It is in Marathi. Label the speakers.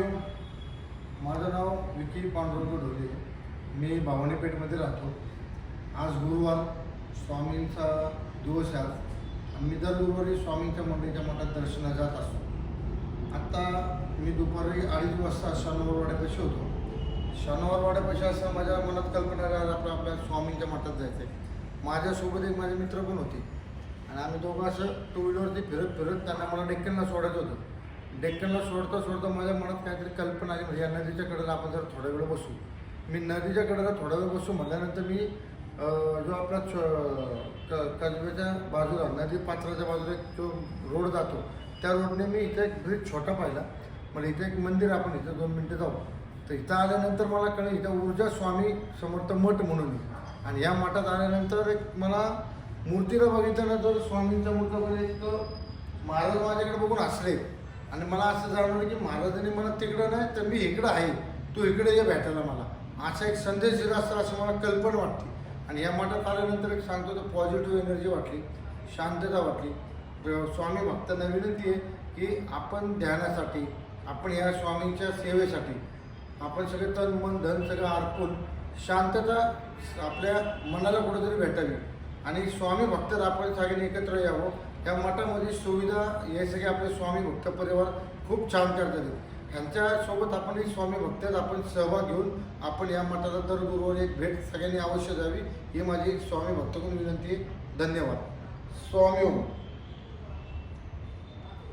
Speaker 1: स्वामी माझं नाव विकी पांडुरंग ढोले. मी भवानीपेठमध्ये राहतो. आज गुरुवार स्वामींचा दिवस आहे. आज मी दर गुरुवारी स्वामींच्या मंदिराच्या मठात दर्शनाला जात असतो. आत्ता मी दुपारी अडीच वाजता शनिवारवाड्यापाशी होतो. शनिवारवाड्यापाशी असं माझ्या मनात कल्पना राहिला आपल्या आपल्या स्वामींच्या मठात जायचं आहे माझ्यासोबत एक माझे मित्र पण होते. आणि आम्ही दोघं असं टू व्हीलरवरती फिरत फिरत त्यांना मला डेक्कनला सोडायचं होतं. डेक्कनला सोडता सोडता माझ्या मनात काहीतरी कल्पना आली म्हणजे या नदीच्या कडेला आपण जर थोडा वेळ बसू. मी नदीच्या कडेला थोडा वेळ बसू म्हटल्यानंतर मी जो आपला छ- क- कसब्याच्या बाजूला नदी पात्राच्या बाजूला एक जो रोड जातो त्या रोडने मी इथे एक ब्रिज छोटा पाहिला. मला इथे एक मंदिर आपण इथं दोन मिनटं जाऊ. तर इथं आल्यानंतर मला कळलं इथं ऊर्जा स्वामी समर्थ मठ म्हणून आणि या मठात आल्यानंतर एक मला मूर्तीला बघितल्यानंतर स्वामींच्या मूर्तीमध्ये एक महाराज माझ्याकडे बघून हसले. आणि मला असं जाणवलं की महाराजांनी मला तिकडं नाही तर मी इकडं आहे. तू इकडे ये भेटायला मला. असा एक संदेश दिला असता असं मला कल्पना वाटते आणि या मठात आल्यानंतर एक सांगतो तर पॉझिटिव्ह एनर्जी वाटली शांतता वाटली. स्वामी भक्तांना विनंती आहे की आपण ध्यानासाठी आपण या स्वामींच्या सेवेसाठी आपण सगळे तन मन धन सगळं अर्पून शांतता आपल्या मनाला कुठेतरी भेटावी. आणि स्वामी भक्त आपण सगळ्यांनी एकत्र यावं. या मठामध्ये सुविधा हे सगळे आपले स्वामी भक्त परिवार खूप छान करतात. ह्यांच्यासोबत आपण ही स्वामी भक्तात आपण सहभाग घेऊन आपण या मठाला दर गुरुवारी एक भेट सगळ्यांनी अवश्य द्यावी. ही माझी स्वामी भक्तकडून विनंती आहे. धन्यवाद. स्वामी ओम.